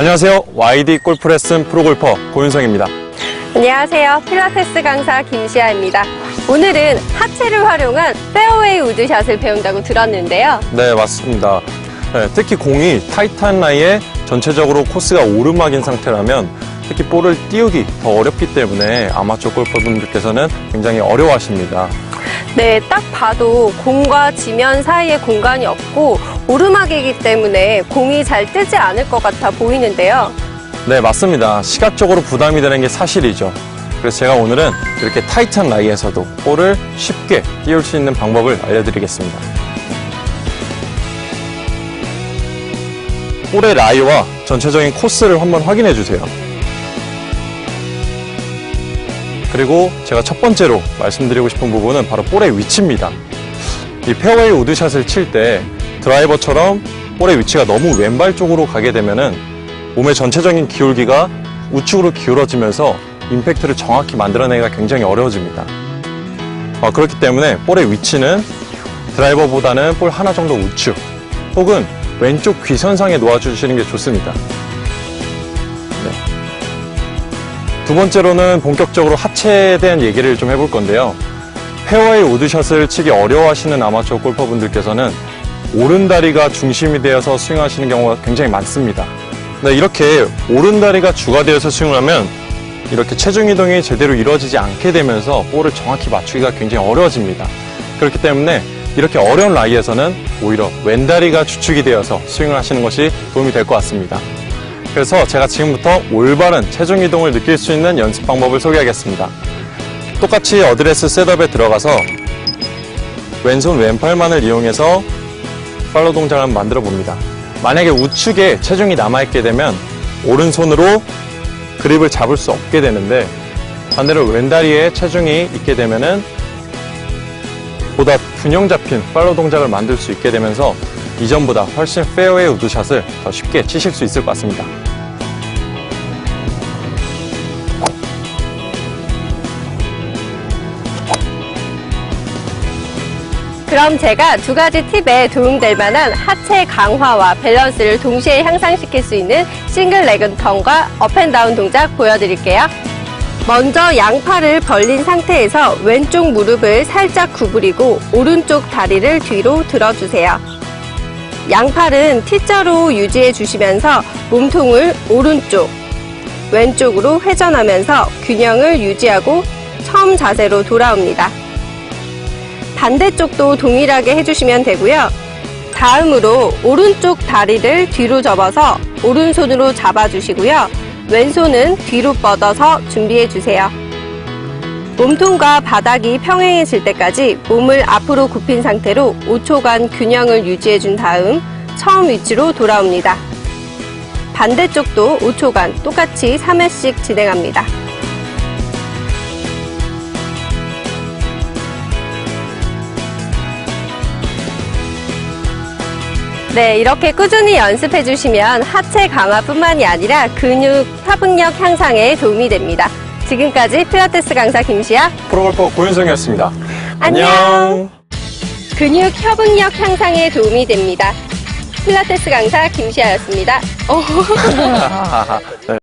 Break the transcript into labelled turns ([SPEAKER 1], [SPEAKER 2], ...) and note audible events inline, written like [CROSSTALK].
[SPEAKER 1] 안녕하세요. YD 골프 레슨 프로골퍼 고윤성입니다.
[SPEAKER 2] 안녕하세요. 필라테스 강사 김시아입니다. 오늘은 하체를 활용한 페어웨이 우드샷을 배운다고 들었는데요.
[SPEAKER 1] 네, 맞습니다. 네, 특히 공이 타이트한 라이에 전체적으로 코스가 오르막인 상태라면 특히 볼을 띄우기 더 어렵기 때문에 아마추어 골퍼분들께서는 굉장히 어려워하십니다.
[SPEAKER 2] 네, 딱 봐도 공과 지면 사이에 공간이 없고 오르막이기 때문에 공이 잘 뜨지 않을 것 같아 보이는데요.
[SPEAKER 1] 네, 맞습니다. 시각적으로 부담이 되는 게 사실이죠. 그래서 제가 오늘은 이렇게 타이트한 라이에서도 볼을 쉽게 띄울 수 있는 방법을 알려드리겠습니다. 볼의 라이와 전체적인 코스를 한번 확인해 주세요. 그리고 제가 첫 번째로 말씀드리고 싶은 부분은 바로 볼의 위치입니다. 이 페어웨이 우드샷을 칠 때 드라이버처럼 볼의 위치가 너무 왼발 쪽으로 가게 되면은 몸의 전체적인 기울기가 우측으로 기울어지면서 임팩트를 정확히 만들어내기가 굉장히 어려워집니다. 어, 그렇기 때문에 볼의 위치는 드라이버보다는 볼 하나 정도 우측 혹은 왼쪽 귀선상에 놓아주시는 게 좋습니다. 네. 두 번째로는 본격적으로 하체에 대한 얘기를 좀 해볼 건데요. 페어웨이 우드샷을 치기 어려워하시는 아마추어 골퍼분들께서는 오른다리가 중심이 되어서 스윙하시는 경우가 굉장히 많습니다. 네, 이렇게 오른다리가 주가 되어서 스윙을 하면 이렇게 체중 이동이 제대로 이루어지지 않게 되면서 볼을 정확히 맞추기가 굉장히 어려워집니다. 그렇기 때문에 이렇게 어려운 라이에서는 오히려 왼다리가 주축이 되어서 스윙을 하시는 것이 도움이 될 것 같습니다. 그래서 제가 지금부터 올바른 체중 이동을 느낄 수 있는 연습 방법을 소개하겠습니다. 똑같이 어드레스 셋업에 들어가서 왼손 왼팔만을 이용해서 팔로 동작을 한번 만들어 봅니다. 만약에 우측에 체중이 남아있게 되면 오른손으로 그립을 잡을 수 없게 되는데 반대로 왼다리에 체중이 있게 되면은 보다 균형 잡힌 팔로 동작을 만들 수 있게 되면서 이전보다 훨씬 페어웨이 우드샷을 더 쉽게 치실 수 있을 것 같습니다.
[SPEAKER 2] 그럼 제가 두 가지 팁에 도움될 만한 하체 강화와 밸런스를 동시에 향상시킬 수 있는 싱글 레그 턴과 업앤다운 동작 보여드릴게요. 먼저 양팔을 벌린 상태에서 왼쪽 무릎을 살짝 구부리고 오른쪽 다리를 뒤로 들어주세요. 양팔은 T자로 유지해 주시면서 몸통을 오른쪽, 왼쪽으로 회전하면서 균형을 유지하고 처음 자세로 돌아옵니다. 반대쪽도 동일하게 해주시면 되고요. 다음으로 오른쪽 다리를 뒤로 접어서 오른손으로 잡아주시고요. 왼손은 뒤로 뻗어서 준비해 주세요. 몸통과 바닥이 평행해질 때까지 몸을 앞으로 굽힌 상태로 5초간 균형을 유지해 준 다음 처음 위치로 돌아옵니다. 반대쪽도 5초간 똑같이 3회씩 진행합니다. 네, 이렇게 꾸준히 연습해 주시면 하체 강화뿐만이 아니라 근육 협응력 향상에 도움이 됩니다. 지금까지 필라테스 강사 김시아
[SPEAKER 1] 프로골퍼 고윤성이었습니다.
[SPEAKER 2] 안녕. 근육 협응력 향상에 도움이 됩니다. 필라테스 강사 김시아였습니다. 어. [LAUGHS] [LAUGHS]
[SPEAKER 1] 네.